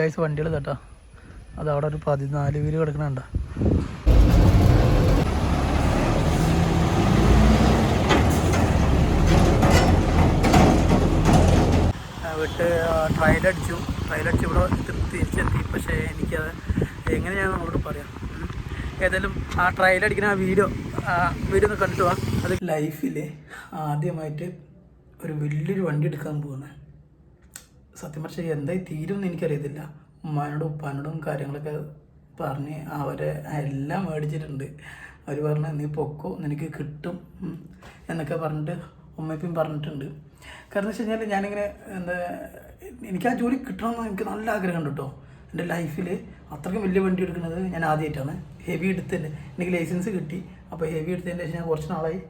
Guys വണ്ടികൾ കേട്ടോ. അത് അവിടെ ഒരു പതിനാല് വീൽ കിടക്കണണ്ട. വിട്ട് ട്രയൽ അടിച്ച്. ഇവിടെ തിരിച്ചെത്തി. പക്ഷേ എനിക്കത് എങ്ങനെയാണ് നമ്മളോട് പറയാം. ഏതായാലും ആ ട്രയൽ അടിക്കുന്ന ആ വീഡിയോ വീഡിയോ ഒന്ന് കണ്ടിട്ട് വാ. അത് ലൈഫിൽ ആദ്യമായിട്ട് ഒരു വലിയൊരു വണ്ടി എടുക്കാൻ പോവാണ്. സത്യം പക്ഷേ എന്തായി തീരും എനിക്കറിയത്തില്ല. ഉമ്മാനോടും ഉപ്പാനോടും കാര്യങ്ങളൊക്കെ പറഞ്ഞ് അവരെ എല്ലാം മേടിച്ചിട്ടുണ്ട്. അവർ പറഞ്ഞു നീ പൊക്കോ നിനക്ക് കിട്ടും എന്നൊക്കെ പറഞ്ഞിട്ട് ഉമ്മയപ്പം പറഞ്ഞിട്ടുണ്ട്. കാരണം വെച്ച് കഴിഞ്ഞാൽ ഞാനിങ്ങനെ എന്താ എനിക്ക് ആ ജോലി കിട്ടണമെന്ന് എനിക്ക് നല്ല ആഗ്രഹമുണ്ട് കേട്ടോ. എന്റെ ലൈഫിൽ അത്രയ്ക്കും വലിയ വണ്ടി എടുക്കുന്നത് ഞാൻ ആദ്യമായിട്ടാണ് ഹെവി എടുത്തതിന്റെ എനിക്ക് ലൈസൻസ് കിട്ടി. അപ്പോൾ ഹെവി എടുത്തതിന്റെ ശേഷം ഞാൻ കുറച്ച് നാളായി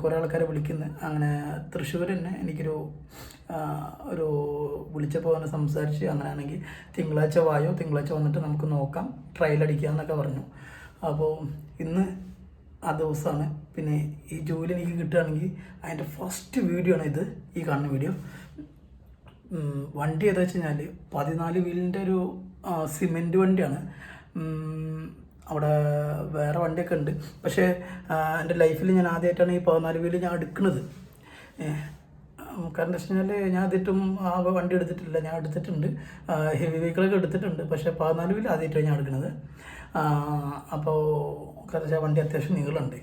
കുറേ ആൾക്കാരെ വിളിക്കുന്ന. അങ്ങനെ തൃശ്ശൂർ തന്നെ എനിക്കൊരു ഒരു വിളിച്ചപ്പോൾ അവനെ സംസാരിച്ച് അങ്ങനെയാണെങ്കിൽ തിങ്കളാഴ്ച വായോ തിങ്കളാഴ്ച വന്നിട്ട് നമുക്ക് നോക്കാം ട്രയൽ അടിക്കുക എന്നൊക്കെ പറഞ്ഞു. അപ്പോൾ ഇന്ന് ആ ദിവസമാണ് പിന്നെ ഈ ജോലി എനിക്ക് കിട്ടുകയാണെങ്കിൽ അതിന്റെ ഫസ്റ്റ് വീഡിയോ ആണ് ഇത് ഈ കാണുന്ന വീഡിയോ. വണ്ടി ഏതാ വെച്ച് കഴിഞ്ഞാൽ പതിനാല് വീലിന്റെ ഒരു സിമെന്റ് വണ്ടിയാണ്. അവിടെ വേറെ വണ്ടിയൊക്കെ ഉണ്ട്. പക്ഷേ എന്റെ ലൈഫിൽ ഞാൻ ആദ്യമായിട്ടാണ് ഈ പതിനാല് വീൽ ഞാൻ എടുക്കുന്നത്. കാരണം വെച്ച് കഴിഞ്ഞാൽ ഞാൻ ആദ്യമായിട്ടും ആ വണ്ടി എടുത്തിട്ടില്ല. ഞാൻ എടുത്തിട്ടുണ്ട്. ഹെവി വെഹിക്കിളൊക്കെ എടുത്തിട്ടുണ്ട്. പക്ഷേ പതിനാല് വീൽ ആദ്യമായിട്ടാണ് ഞാൻ എടുക്കുന്നത്. അപ്പോൾ കാരണം വെച്ചാൽ വണ്ടി അത്യാവശ്യം നീളമുണ്ട്.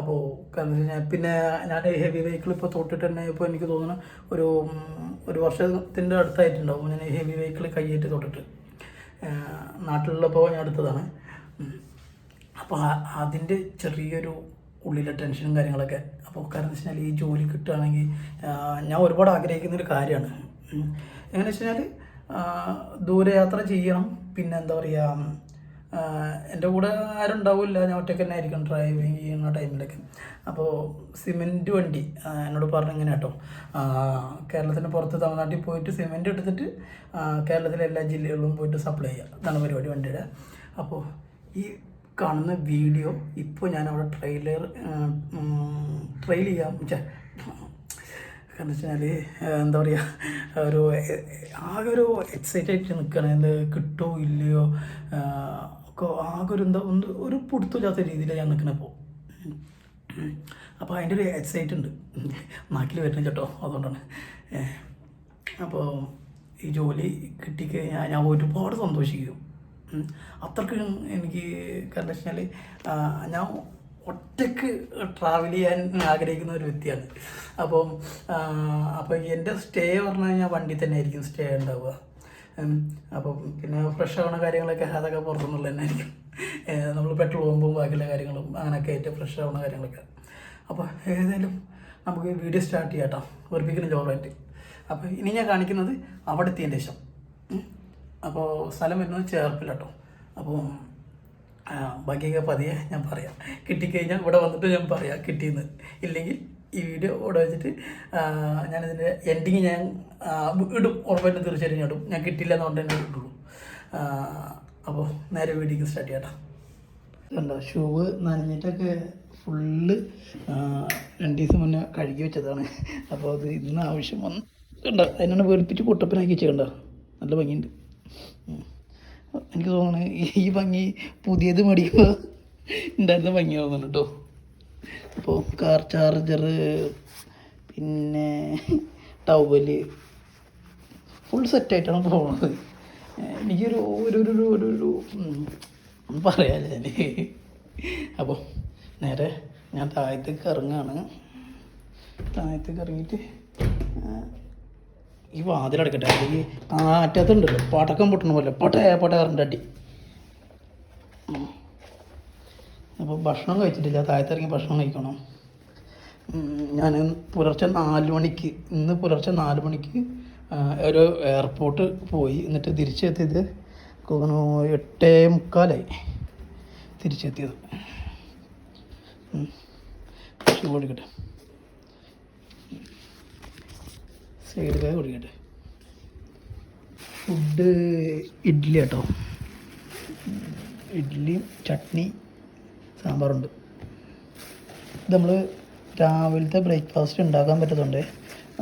അപ്പോൾ കാരണം വെച്ച് കഴിഞ്ഞാൽ പിന്നെ ഞാൻ ഹെവി വെഹിക്കിൾ ഇപ്പോൾ തൊട്ടിട്ട് തന്നെ ഇപ്പോൾ എനിക്ക് തോന്നുന്നു ഒരു ഒരു വർഷത്തിന്റെ അടുത്തായിട്ടുണ്ടാവും ഞാൻ ഹെവി വെഹിക്കിൾ കൈയ്യിട്ട് തൊട്ടിട്ട്. നാട്ടിലുള്ളപ്പോൾ ഞാൻ എടുത്തതാണ്. അപ്പോൾ അതിന്റെ ചെറിയൊരു ഉള്ളിലെ ടെൻഷനും കാര്യങ്ങളൊക്കെ. അപ്പോൾ കാരണം വെച്ച് ഈ ജോലി കിട്ടുകയാണെങ്കിൽ ഞാൻ ഒരുപാട് ആഗ്രഹിക്കുന്ന ഒരു കാര്യമാണ്. എങ്ങനെ വെച്ച് ദൂരയാത്ര ചെയ്യണം. പിന്നെ എന്താ പറയുക എന്റെ കൂടെ ആരും ഉണ്ടാവില്ല. ഞാൻ ഒറ്റയ്ക്ക് തന്നെ ആയിരിക്കും ഡ്രൈവിങ് ചെയ്യുന്ന ടൈമിലൊക്കെ അപ്പോൾ സിമെന്റ് വണ്ടി എന്നോട് പറഞ്ഞു ഇങ്ങനെ കേട്ടോ. കേരളത്തിന് പുറത്ത് തമിഴ്നാട്ടിൽ പോയിട്ട് സിമെന്റ് എടുത്തിട്ട് കേരളത്തിലെ എല്ലാ ജില്ലകളിലും പോയിട്ട് സപ്ലൈ ചെയ്യുക ഇതാണ് പരിപാടി വണ്ടിയുടെ. അപ്പോൾ ഈ കാണുന്ന വീഡിയോ ഇപ്പോൾ ഞാൻ അവിടെ ട്രെയിലർ ട്രെയിൽ ചെയ്യാം. കാരണം വെച്ചാൽ എന്താ പറയുക ഒരു ആകെ ഒരു എക്സൈറ്റഡ് ആയിട്ട് നിൽക്കണം എന്ത് കിട്ടുമോ ഇല്ലയോ? ഒക്കെ ആകെ ഒരു എന്താ ഒന്ന് ഒരു പിടുത്തമില്ലാത്ത രീതിയിലാണ് ഞാൻ നിൽക്കണ ഇപ്പോൾ അപ്പോൾ അതിന്റെ ഒരു എക്സൈറ്റ് ഉണ്ട്. നാക്കിൽ വരണം കേട്ടോ അതുകൊണ്ടാണ്. അപ്പോൾ ഈ ജോലി കിട്ടിക്കഴിഞ്ഞാൽ ഞാൻ ഒരുപാട് സന്തോഷിക്കും. ഉം. അത്രയ്ക്ക് എനിക്ക് കാരണം വെച്ചാൽ ഞാൻ ഒറ്റയ്ക്ക് ട്രാവൽ ചെയ്യാൻ ആഗ്രഹിക്കുന്ന ഒരു വ്യക്തിയാണ് അപ്പം അപ്പോൾ എന്റെ സ്റ്റേ പറഞ്ഞു കഴിഞ്ഞാൽ വണ്ടി തന്നെ ആയിരിക്കും സ്റ്റേ ഉണ്ടാവുക. അപ്പം പിന്നെ ഫ്രഷ് ആവണ കാര്യങ്ങളൊക്കെ അതൊക്കെ പുറത്തുനിന്നുള്ള തന്നെ ആയിരിക്കും നമ്മൾ പെട്രോൾ പോകുമ്പോൾ ബാക്കിയുള്ള കാര്യങ്ങളും അങ്ങനെയൊക്കെ ആയിട്ട് ഫ്രഷ് ആവുന്ന കാര്യങ്ങളൊക്കെ അപ്പോൾ ഏതായാലും നമുക്ക് വീഡിയോ സ്റ്റാർട്ട് ചെയ്യാം കേട്ടോ ഒരുപ്പിക്കുന്ന ജോറായിട്ട് അപ്പോൾ ഇനി ഞാൻ കാണിക്കുന്നത് അവിടെ എത്തിയതിന്റെ ശേഷം. അപ്പോൾ സ്ഥലം വരുന്നത് ചേർപ്പില്ല കേട്ടോ അപ്പോൾ ബാക്കിയൊക്കെ പതിയെ ഞാൻ പറയാം. കിട്ടിക്കഴിഞ്ഞാൽ ഇവിടെ വന്നിട്ട് ഞാൻ പറയാം കിട്ടിയെന്ന്. ഇല്ലെങ്കിൽ ഈ വീഡിയോ ഇവിടെ വെച്ചിട്ട് ഞാനിതിന്റെ എൻഡിങ് ഞാൻ ഇടും. ഉറപ്പായിട്ടും തീർച്ചയായിട്ടും ഞാൻ ഇടും. ഞാൻ കിട്ടിയില്ല എന്ന് പറഞ്ഞാൽ ഇടുള്ളൂ. ആ, അപ്പോൾ നേരെ വീഡിയോക്ക് സ്റ്റാർട്ട് ചെയ്യട്ടോ. കണ്ടോ ഷൂവ് നനഞ്ഞിട്ടൊക്കെ ഫുള്ള് രണ്ട് ദിവസം മുന്നേ കഴുകി വെച്ചതാണ്. അപ്പോൾ അത് ഇന്ന് ആവശ്യം വന്നു കണ്ടോ അതിനാണ് വെളുപ്പിച്ച് പൊട്ടപ്പനാക്കി വെച്ചേക്കണ്ടോ നല്ല ഭംഗിയുണ്ട്. എനിക്ക് തോന്നുന്നു ഈ- ഭംഗി പുതിയത് മേടിക്കുമ്പോൾ ഉണ്ടായിരുന്ന ഭംഗി തോന്നുന്നു കേട്ടോ അപ്പോൾ കാർ ചാർജർ പിന്നെ ടവൽ ഫുൾ സെറ്റായിട്ടാണ് പോകുന്നത് എനിക്കൊരു ഒരു ഒരു ഒരു ഒരു ഒന്നും അപ്പോൾ നേരെ ഞാൻ താഴത്തേക്ക് ഇറങ്ങുകയാണ് താഴത്തേക്ക് ഇറങ്ങിയിട്ട് ഈ വാതിലടക്കട്ടെ അല്ലെങ്കിൽ കാറ്റത്തുണ്ടല്ലോ പടക്കം പൊട്ടണ പോലെ പൊട്ടേ കറണ്ട് അടി. അപ്പോൾ ഭക്ഷണം കഴിച്ചിട്ടില്ല താഴത്തിറങ്ങി ഭക്ഷണം കഴിക്കണം. ഞാൻ പുലർച്ചെ നാല് മണിക്ക് ഇന്ന് പുലർച്ചെ നാല് മണിക്ക് ഒരു എയർപോർട്ട് പോയി. എന്നിട്ട് തിരിച്ചെത്തിയത് എട്ടേ മുക്കാലായി. തിരിച്ചെത്തിയത്. ഓടിക്കട്ടെ കൊടുക്കട്ടെ കുടിക്കട്ടെ. ഫുഡ് ഇഡ്ഡലി കേട്ടോ. ഇഡ്ഡലിയും ചട്നി സാമ്പാറുണ്ട്. ഇത് നമ്മൾ രാവിലത്തെ ബ്രേക്ക്ഫാസ്റ്റ് ഉണ്ടാക്കാൻ പറ്റത്തുണ്ട്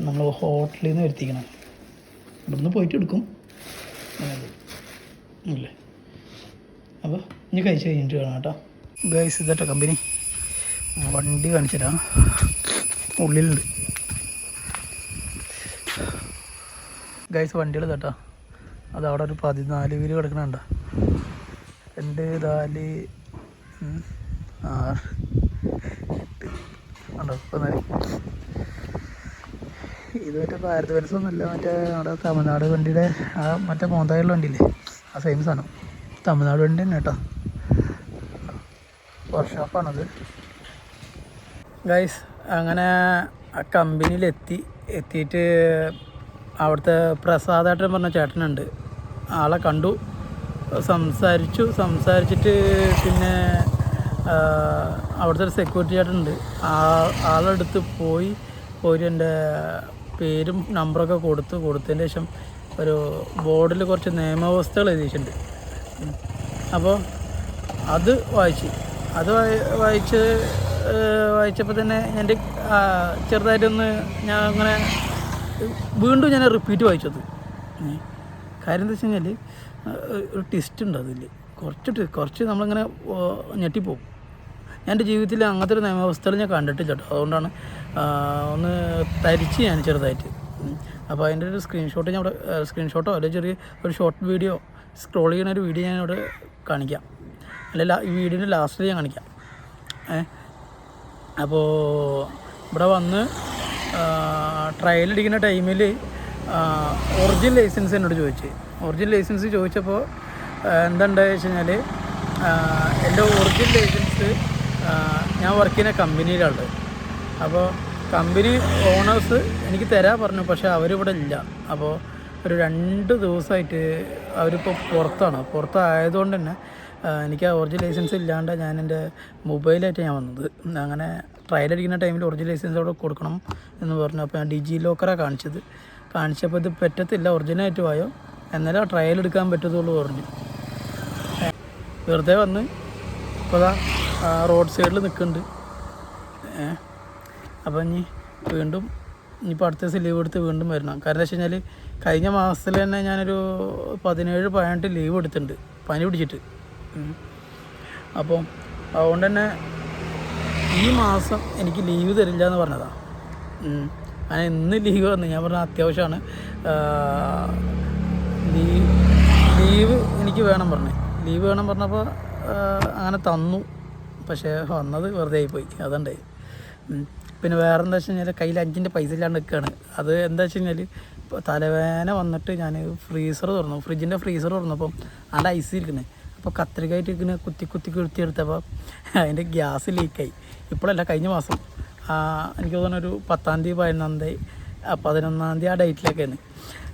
നമ്മൾ ഹോട്ടലിൽ നിന്ന് വരുത്തിക്കണം. ഇവിടുന്ന് പോയിട്ട് എടുക്കും. അല്ലേ? അപ്പോൾ ഇനി കഴിച്ച് കഴിഞ്ഞിട്ട് വേണം കേട്ടോ. ഗൈസ് ഇതട്ടോ കമ്പനി വണ്ടി കാണിച്ചിട്ടാണ് ഉള്ളിലുണ്ട്. ഗൈസ് വണ്ടികൾ കേട്ടോ അത് അവിടെ ഒരു പതിനാല് വീൽ കിടക്കണുണ്ടോ. രണ്ട് നാല് ആറ് എട്ട്. ഉണ്ടോ ഇത് മറ്റേ ഭാരത് ബെൻസ് ഒന്നുമില്ല. മറ്റേ നമ്മുടെ തമിഴ്നാട് വണ്ടിയുടെ ആ മറ്റേ മോന്തായുള്ള വണ്ടിയില്ലേ? ആ സെയിം സാധനം. തമിഴ്നാട് വണ്ടി തന്നെ കേട്ടോ. വർക്ക്ഷോപ്പാണത് ഗൈസ് അങ്ങനെ ആ കമ്പനിയിലെത്തി എത്തിയിട്ട് അവിടുത്തെ പ്രസാദേട്ടൻ പറഞ്ഞ ചേട്ടനുണ്ട്. ആളെ കണ്ടു സംസാരിച്ചു സംസാരിച്ചിട്ട് പിന്നെ അവിടുത്തെ ഒരു സെക്യൂരിറ്റി ചേട്ടനുണ്ട്. ആ ആളെടുത്ത് പോയി പോയി എന്റെ പേരും നമ്പറൊക്കെ കൊടുത്തു. കൊടുത്തതിന് ശേഷം ഒരു ബോർഡിൽ കുറച്ച് നിയമവ്യവസ്ഥകൾ എഴുതിയിട്ടുണ്ട്. അപ്പോൾ അത് വായിച്ചു. അത് വായി- വായിച്ച് വായിച്ചപ്പോൾ തന്നെ എന്റെ ചെറുതായിട്ടൊന്ന് ഞാൻ അങ്ങനെ വീണ്ടും ഞാൻ റിപ്പീറ്റ് വായിച്ചത്. കാര്യം എന്താ വെച്ച് കഴിഞ്ഞാൽ ഒരു ടെസ്റ്റ് ഉണ്ട് അതിൽ കുറച്ച് കുറച്ച് നമ്മളിങ്ങനെ ഞെട്ടിപ്പോകും ഞാൻ എന്റെ ജീവിതത്തിൽ അങ്ങനത്തെ ഒരു നിയമവസ്ഥകൾ ഞാൻ കണ്ടിട്ടില്ല കേട്ടോ. അതുകൊണ്ടാണ് ഒന്ന് തരിച്ച് ഞാൻ ചെറുതായിട്ട്. അപ്പോൾ അതിന്റെ ഒരു സ്ക്രീൻഷോട്ട് ഞാൻ അവിടെ സ്ക്രീൻഷോട്ടോ അല്ലെങ്കിൽ ചെറിയ ഒരു ഷോർട്ട് വീഡിയോ സ്ക്രോൾ ചെയ്യുന്ന ഒരു വീഡിയോ ഞാൻ ഇവിടെ കാണിക്കാം. അല്ല ഈ വീഡിയോന്റെ ലാസ്റ്റിൽ ഞാൻ കാണിക്കാം. ഏ അപ്പോൾ ഇവിടെ വന്ന് ട്രയൽ അടിക്കുന്ന ടൈമിൽ ഒറിജിനൽ ലൈസൻസ് എന്നോട് ചോദിച്ചു. ഒറിജിനൽ ലൈസൻസ് ചോദിച്ചപ്പോൾ എന്തുണ്ടായെന്ന് വെച്ച് കഴിഞ്ഞാൽ എന്റെ ഒറിജിനൽ ലൈസൻസ് ഞാൻ വർക്ക് ചെയ്യുന്ന കമ്പനിയിലുണ്ട് അപ്പോൾ കമ്പനി ഓണേഴ്സ് എനിക്ക് തരാൻ പറഞ്ഞു പക്ഷേ അവരിവിടെ ഇല്ല. അപ്പോൾ ഒരു രണ്ട് ദിവസമായിട്ട് അവരിപ്പോൾ പുറത്താണ്. പുറത്തായതുകൊണ്ട് തന്നെ എനിക്ക് ആ ഒറിജിനൽ ലൈസൻസ് ഇല്ലാണ്ട് ഞാൻ എന്റെ മൊബൈലായിട്ട് ഞാൻ വന്നത്. അങ്ങനെ ട്രയൽ അടിക്കുന്ന ടൈമിൽ ഒറിജിനൽ ലൈസൻസ് അവിടെ കൊടുക്കണം എന്ന് പറഞ്ഞു. അപ്പോൾ ഞാൻ ഡിജി ലോക്കറാണ് കാണിച്ചത്. കാണിച്ചപ്പോൾ ഇത് പറ്റത്തില്ല ഒറിജിനലായിട്ട് പോയോ എന്നാലും ട്രയൽ എടുക്കാൻ പറ്റത്തുള്ളൂ പറഞ്ഞു. വെറുതെ വന്ന് ഇപ്പോൾ റോഡ് സൈഡിൽ നിൽക്കുന്നുണ്ട് അപ്പോൾ അപ്പം ഇനി വീണ്ടും ഇനിയിപ്പോൾ അടുത്ത ദിവസം ലീവ് എടുത്ത് വീണ്ടും വരണം. കാരണം എന്താ വെച്ച് കഴിഞ്ഞാൽ കഴിഞ്ഞ മാസത്തിൽ തന്നെ ഞാനൊരു പതിനേഴ് പതിനെട്ട് ലീവ് എടുത്തിട്ടുണ്ട് പനി പിടിച്ചിട്ട്. അപ്പോൾ അപ്പം അതുകൊണ്ട് തന്നെ ഈ മാസം എനിക്ക് ലീവ് തരില്ല എന്ന് പറഞ്ഞതാണ്. അങ്ങനെ ഇന്ന് ലീവ് വന്നു. ഞാൻ പറഞ്ഞ അത്യാവശ്യമാണ് ലീവ് ലീവ് എനിക്ക് വേണം പറഞ്ഞേ. ലീവ് വേണം പറഞ്ഞപ്പോൾ അങ്ങനെ തന്നു. പക്ഷേ വന്നത് വെറുതെ ആയിപ്പോയി. അതുകൊണ്ടേ. ഉം. പിന്നെ വേറെ എന്താ വെച്ച് കഴിഞ്ഞാൽ കയ്യിൽ അഞ്ചിന്റെ പൈസ ഇല്ലാണ്ട് നിൽക്കുകയാണ് അത് എന്താ വെച്ച് കഴിഞ്ഞാൽ തലവേന വന്നിട്ട് ഞാൻ ഫ്രീസർ തുറന്നു. ഫ്രിഡ്ജിന്റെ ഫ്രീസർ തുറന്നപ്പം അതിന്റെ ഐസ് ഇരിക്കുന്നത് അപ്പോൾ കത്രികയായിട്ട് ഇങ്ങനെ കുത്തി കുത്തി കുത്തി എടുത്തപ്പോൾ അതിന്റെ ഗ്യാസ് ലീക്കായി ഇപ്പോഴല്ല കഴിഞ്ഞ മാസം. എനിക്ക് തോന്നുന്നു ഒരു പത്താം തീയതി പതിനൊന്നാം തീയതി പതിനൊന്നാം തീയതി ആ ഡേറ്റിലൊക്കെയാണ്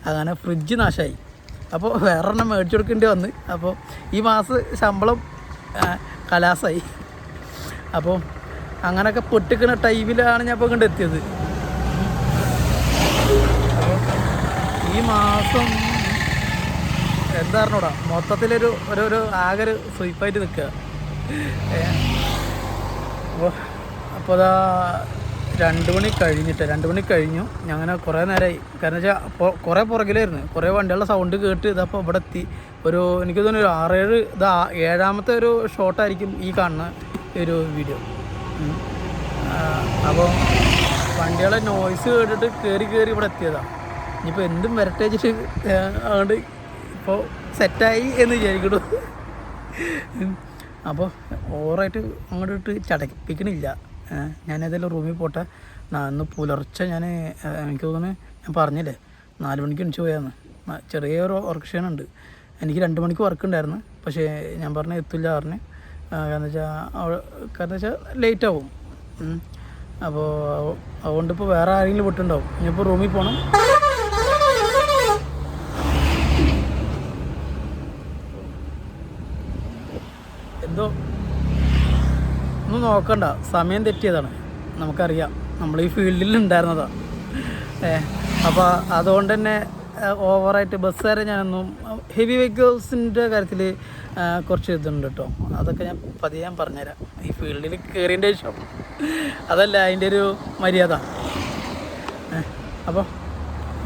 അങ്ങനെ ഫ്രിഡ്ജ് നാശമായി അപ്പോൾ വേറൊരെണ്ണം മേടിച്ചു കൊടുക്കേണ്ടി വന്ന്. അപ്പോൾ ഈ മാസം ശമ്പളം കലാസായി. അപ്പോൾ അങ്ങനെയൊക്കെ പൊട്ടിക്കുന്ന ടൈമിലാണ് ഞാൻ ഇപ്പോൾ കണ്ടെത്തിയത് ഈ മാസം എന്താ പറഞ്ഞൂടാ മൊത്തത്തിലൊരു ഒരു ഒരു ആകെ ഒരു സ്വീപ്പായിട്ട് നിൽക്കുക. അപ്പോൾ അപ്പോൾ അതാ രണ്ട് മണി കഴിഞ്ഞിട്ട് രണ്ട് മണി കഴിഞ്ഞു. ഞങ്ങനെ കുറേ നേരമായി കാരണം വെച്ചാൽ കുറേ പുറകിലായിരുന്നു. കുറേ വണ്ടികളുടെ സൗണ്ട് കേട്ട് ഇതപ്പോൾ ഇവിടെ എത്തി ഒരു എനിക്ക് തോന്നുന്നു ഒരു ആറേഴ് ഇതാ ഏഴാമത്തെ ഒരു ഷോട്ടായിരിക്കും ഈ കാണുന്ന ഒരു വീഡിയോ അപ്പോൾ വണ്ടികളെ നോയ്സ് കേട്ടിട്ട് കയറി കയറി ഇവിടെ എത്തിയതാണ് ഇനിയിപ്പോൾ എന്തും വരട്ടേച്ചിട്ട് അതുകൊണ്ട് ഇപ്പോൾ സെറ്റായി എന്ന് വിചാരിക്കണു അപ്പോൾ ഓവറായിട്ട് അങ്ങോട്ട് ഇട്ട് ചടപ്പിക്കണില്ല ഞാനേതെല്ലാം റൂമിൽ പോട്ടെ. ഇന്ന് പുലർച്ചെ ഞാൻ എനിക്ക് തോന്നുന്നു ഞാൻ പറഞ്ഞില്ലേ നാല് മണിക്ക് എണിച്ച് പോയാന്ന്. ചെറിയൊരു ക്ഷീണമുണ്ട് എനിക്ക് രണ്ട് മണിക്ക് വർക്ക് ഉണ്ടായിരുന്നു പക്ഷേ ഞാൻ പറഞ്ഞ എത്തില്ല പറഞ്ഞ്. കാരണം വെച്ചാൽ കാരണം വെച്ചാൽ ലേറ്റ് ആവും. അപ്പോൾ അതുകൊണ്ട് ഇപ്പോൾ വേറെ ആരെങ്കിലും വിട്ടുണ്ടാവും ഇനിയിപ്പോൾ റൂമിൽ പോകണം എന്തോ? ഒന്നും നോക്കണ്ട. സമയം തെറ്റിയതാണ്. നമുക്കറിയാം. നമ്മൾ ഈ ഫീൽഡിൽ ഉണ്ടായിരുന്നതാണ് അപ്പോൾ അതുകൊണ്ട് തന്നെ ഓവറായിട്ട് ബസ്സുകാരെ ഞാനൊന്നും ഹെവി വെഹിക്കിൾസിന്റെ കാര്യത്തിൽ കുറച്ച് ഇതുണ്ട് കേട്ടോ അതൊക്കെ ഞാൻ പതിയെ ഞാൻ പറഞ്ഞുതരാം. ഈ ഫീൽഡിൽ കയറിയതിന്റെ ശേഷം. അതല്ല അതിന്റെ ഒരു മര്യാദ. അപ്പോൾ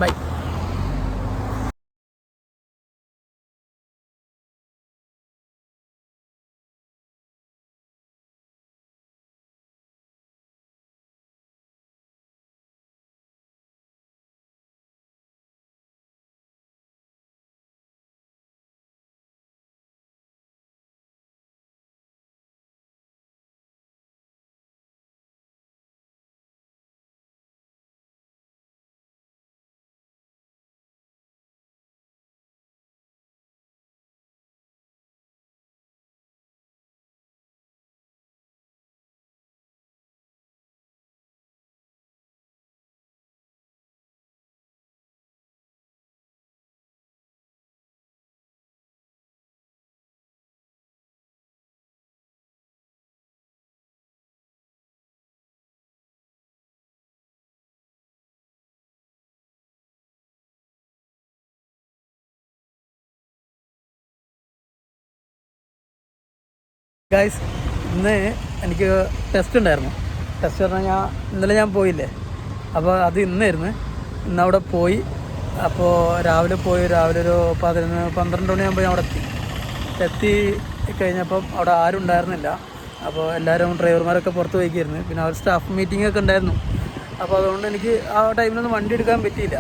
ബൈ. ഗായ്സ് ഇന്ന് എനിക്ക് ടെസ്റ്റ് ഉണ്ടായിരുന്നു. ടെസ്റ്റ് പറഞ്ഞാൽ ഞാൻ ഇന്നലെ ഞാൻ പോയില്ലേ? അപ്പോൾ അത് ഇന്നായിരുന്നു. ഇന്ന് അവിടെ പോയി. അപ്പോൾ രാവിലെ പോയി. രാവിലെ ഒരു പതിനൊന്ന് പന്ത്രണ്ട് മണിയാകുമ്പോൾ ഞാൻ അവിടെ എത്തി. എത്തി കഴിഞ്ഞപ്പം അവിടെ ആരും ഉണ്ടായിരുന്നില്ല. അപ്പോൾ എല്ലാവരും ഡ്രൈവർമാരൊക്കെ പുറത്ത് പോയിക്കായിരുന്നു. പിന്നെ അവർ സ്റ്റാഫ് മീറ്റിംഗ് ഒക്കെ ഉണ്ടായിരുന്നു. അപ്പോൾ അതുകൊണ്ട് എനിക്ക് ആ ടൈമിലൊന്നും വണ്ടി എടുക്കാൻ പറ്റിയില്ല.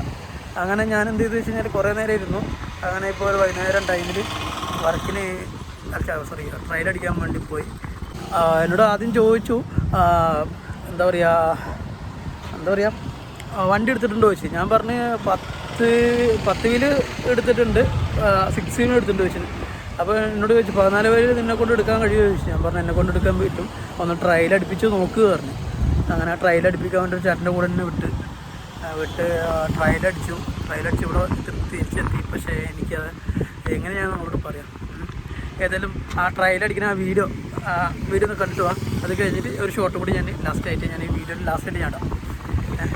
അങ്ങനെ ഞാൻ എന്ത് ചെയ്തു വെച്ച് കഴിഞ്ഞാൽ കുറേ നേരം ഇരുന്നു. അങ്ങനെ ഇപ്പോൾ ഒരു വൈകുന്നേരം ടൈമിൽ വർക്കിന് സോറി ട്രയൽ അടിക്കാൻ വേണ്ടി പോയി. എന്നോട് ആദ്യം ചോദിച്ചു എന്താ പറയുക എന്താ പറയുക വണ്ടി എടുത്തിട്ടുണ്ടോ ചോദിച്ചു. ഞാൻ പറഞ്ഞ് പത്ത് പത്ത് വീൽ എടുത്തിട്ടുണ്ട് സിക്സ് വീലും എടുത്തിട്ടുണ്ട് ചോദിച്ചു. അപ്പോൾ എന്നോട് ചോദിച്ചു പതിനാല് പേര് നിന്നെ കൊണ്ട് എടുക്കാൻ കഴിയുമോ ചോദിച്ചു. ഞാൻ പറഞ്ഞു എന്നെ കൊണ്ട് എടുക്കാൻ പറ്റും. ഒന്ന് ട്രയൽ അടുപ്പിച്ച് നോക്കുക പറഞ്ഞു. അങ്ങനെ ട്രയൽ അടുപ്പിക്കാൻ വേണ്ടി ചേട്ടന്റെ കൂടെ തന്നെ വിട്ട് വിട്ട് ട്രയൽ അടിച്ചു. ട്രയൽ അടിച്ച് ഇവിടെ തിരിച്ചെത്തി പക്ഷേ എനിക്കത് എങ്ങനെ നമ്മളോട് പറയാം. ഏതായാലും ആ ട്രയൽ അടിക്കുന്ന ആ വീഡിയോ വീഡിയോ ഒന്ന് കണ്ടിട്ട് പോവാം അത് കഴിഞ്ഞിട്ട് ഒരു ഷോട്ട് കൂടി ഞാൻ ലാസ്റ്റ് ആയിട്ട് ഞാൻ ഈ വീഡിയോയിൽ ലാസ്റ്റ് ആയിട്ട് ഞാൻ ഇടാം ഏ,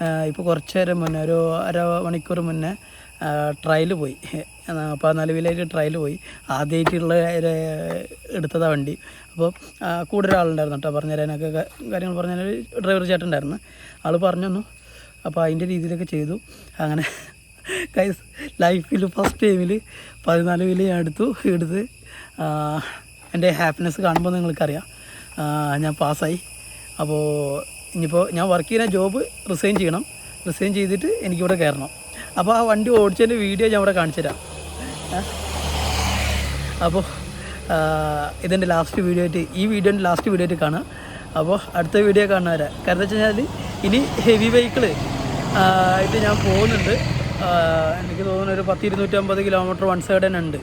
ആ. ഇപ്പോൾ കുറച്ച് നേരം മുന്നേ ഒരു അര മണിക്കൂർ മുന്നേ ട്രയൽ പോയി. പതിനാല് വീലായിട്ട് ട്രയൽ പോയി. ആദ്യമായിട്ടുള്ള ഒരു എടുത്തതാ വണ്ടി. അപ്പോൾ കൂടെ ഒരാളുണ്ടായിരുന്നു കേട്ടോ പറഞ്ഞു തരാനൊക്കെ ക- കാര്യങ്ങൾ പറഞ്ഞു ഡ്രൈവർ ചേട്ടൻ ഉണ്ടായിരുന്നു ആൾ പറഞ്ഞു അപ്പോൾ അതിന്റെ രീതിയിലൊക്കെ ചെയ്തു. അങ്ങനെ കൈസ് ലൈഫിൽ ഫസ്റ്റ് ടൈമിൽ പതിനാല് വീൽ ഞാൻ എടുത്തു. എടുത്ത് എന്റെ ഹാപ്പിനെസ് കാണുമ്പോൾ നിങ്ങൾക്കറിയാം. ഞാൻ പാസ്സായി അപ്പോൾ ഇനിയിപ്പോൾ ഞാൻ വർക്ക് ചെയ്യുന്ന ജോബ് റിസൈൻ ചെയ്യണം. റിസൈൻ ചെയ്തിട്ട് എനിക്കിവിടെ കയറണം. അപ്പോൾ ആ വണ്ടി ഓടിച്ചതിന്റെ വീഡിയോ ഞാൻ ഇവിടെ കാണിച്ചു തരാം. അപ്പോൾ ഇതിന്റെ ലാസ്റ്റ് വീഡിയോ ആയിട്ട് ഈ വീഡിയോന്റെ ലാസ്റ്റ് വീഡിയോ ആയിട്ട് കാണാം. അപ്പോൾ അടുത്ത വീഡിയോ കാണാൻ വരാം കാരണം വെച്ച് കഴിഞ്ഞാൽ ഇനി ഹെവി വെഹിക്കിൾ ആയിട്ട് ഞാൻ പോകുന്നുണ്ട്. എനിക്ക് തോന്നുന്നു ഒരു പത്ത് ഇരുന്നൂറ്റമ്പത് കിലോമീറ്റർ വൺ സൈഡ് തന്നെ ഉണ്ട്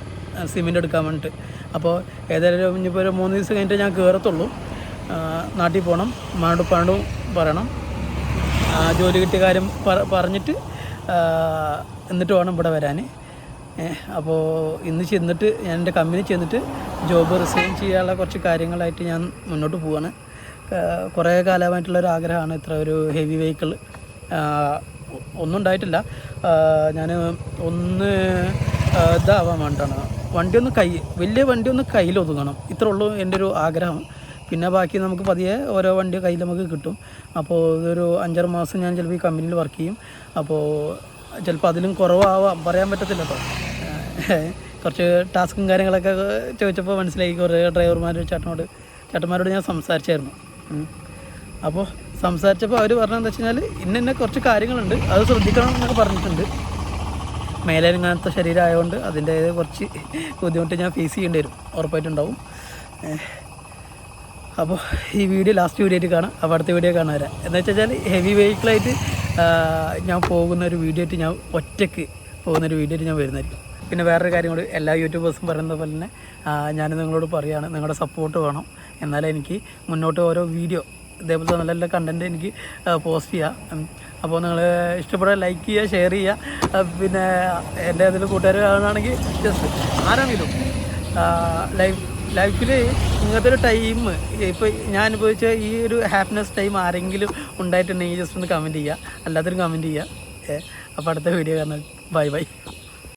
സിമെന്റ് എടുക്കാൻ വേണ്ടിയിട്ട് അപ്പോൾ ഏതായാലും ഇനിയിപ്പോൾ ഒരു മൂന്ന് ദിവസം കഴിഞ്ഞിട്ട് ഞാൻ കയറത്തുള്ളൂ നാട്ടിൽ പോകണം മാണ്ടുപ്പാണ്ടും പറയണം. ജോലി കിട്ടിയ കാര്യം പറഞ്ഞിട്ട് എന്നിട്ട് വേണം ഇവിടെ വരാൻ അപ്പോൾ ഇന്ന് ചെന്നിട്ട് ഞാൻ എന്റെ കമ്പനി ചെന്നിട്ട് ജോബ് റിസൈൻ ചെയ്യാനുള്ള കുറച്ച് കാര്യങ്ങളായിട്ട് ഞാൻ മുന്നോട്ട് പോവാണ്. കുറേ കാലമായിട്ടുള്ളൊരു ആഗ്രഹമാണ് ഇത്ര ഒരു ഹെവി വെഹിക്കിൾ. ഒന്നും ഉണ്ടായിട്ടില്ല. ഞാൻ ഒന്ന് ഇതാവാൻ വേണ്ടിയിട്ടാണ് വണ്ടിയൊന്ന് കൈ വലിയ വണ്ടിയൊന്ന് കയ്യിൽ ഒതുങ്ങണം ഇത്രയുള്ളൂ എന്റെ ഒരു ആഗ്രഹം. പിന്നെ ബാക്കി നമുക്ക് പതിയെ ഓരോ വണ്ടി കയ്യിൽ നമുക്ക് കിട്ടും. അപ്പോൾ ഇതൊരു അഞ്ചാറ് മാസം ഞാൻ ചിലപ്പോൾ ഈ കമ്പനിയിൽ വർക്ക് ചെയ്യും. അപ്പോൾ ചിലപ്പോൾ അതിലും കുറവാവാം. പറയാൻ പറ്റത്തില്ല കേട്ടോ കുറച്ച് ടാസ്കും കാര്യങ്ങളൊക്കെ ചോദിച്ചപ്പോൾ മനസ്സിലായി. കുറേ ഡ്രൈവർമാർ ചേട്ടനോട് ചേട്ടന്മാരോട് ഞാൻ സംസാരിച്ചായിരുന്നു. അപ്പോൾ സംസാരിച്ചപ്പോൾ അവർ പറഞ്ഞതെന്ന് വെച്ച് കഴിഞ്ഞാൽ ഇന്ന ഇന്ന കുറച്ച് കാര്യങ്ങളുണ്ട്. അത് ശ്രദ്ധിക്കണം എന്നൊക്കെ പറഞ്ഞിട്ടുണ്ട്. മേലേങ്ങാനത്തെ ശരീരമായതുകൊണ്ട് അതിന്റെ കുറച്ച് ബുദ്ധിമുട്ട് ഞാൻ ഫേസ് ചെയ്യേണ്ടി വരും. ഉറപ്പായിട്ടുണ്ടാവും അപ്പോൾ ഈ വീഡിയോ ലാസ്റ്റ് വീഡിയോ ആയിട്ട് കാണാം. അപ്പോൾ അടുത്ത വീഡിയോ കാണാൻ വരാം. എന്ന് വെച്ചാൽ ഹെവി വെഹിക്കിളായിട്ട് ഞാൻ പോകുന്ന ഒരു വീഡിയോ ആയിട്ട് ഞാൻ ഒറ്റയ്ക്ക് പോകുന്നൊരു വീഡിയോ ആയിട്ട് ഞാൻ വരുന്നതായിരിക്കും. പിന്നെ വേറൊരു കാര്യം കൂടി എല്ലാ യൂട്യൂബേഴ്സും പറയുന്നത് പോലെ തന്നെ ഞാൻ നിങ്ങളോട് പറയുകയാണ് നിങ്ങളുടെ സപ്പോർട്ട് വേണം. എന്നാലേ എനിക്ക് മുന്നോട്ട് ഓരോ വീഡിയോ ഇതേപോലത്തെ നല്ല നല്ല കണ്ടന്റ് എനിക്ക് പോസ്റ്റ് ചെയ്യാം. അപ്പോൾ നിങ്ങൾ ഇഷ്ടപ്പെടാൻ ലൈക്ക് ചെയ്യുക ഷെയർ ചെയ്യുക. പിന്നെ എന്റെ അതിൽ കൂട്ടുകാർ കാണുകയാണെങ്കിൽ ജസ്റ്റ് ആരെങ്കിലും ലൈഫ് ലൈഫിൽ ഇങ്ങനത്തെ ഒരു ടൈം ഇപ്പോൾ ഞാൻ അനുഭവിച്ച ഈ ഒരു ഹാപ്പിനെസ് ടൈം ആരെങ്കിലും ഉണ്ടായിട്ടുണ്ടെങ്കിൽ ജസ്റ്റ് ഒന്ന് കമന്റ് ചെയ്യുക അല്ലാത്തൊരു കമന്റ് ചെയ്യുക അപ്പോൾ അടുത്ത വീഡിയോ കാണാൻ ബൈ ബൈ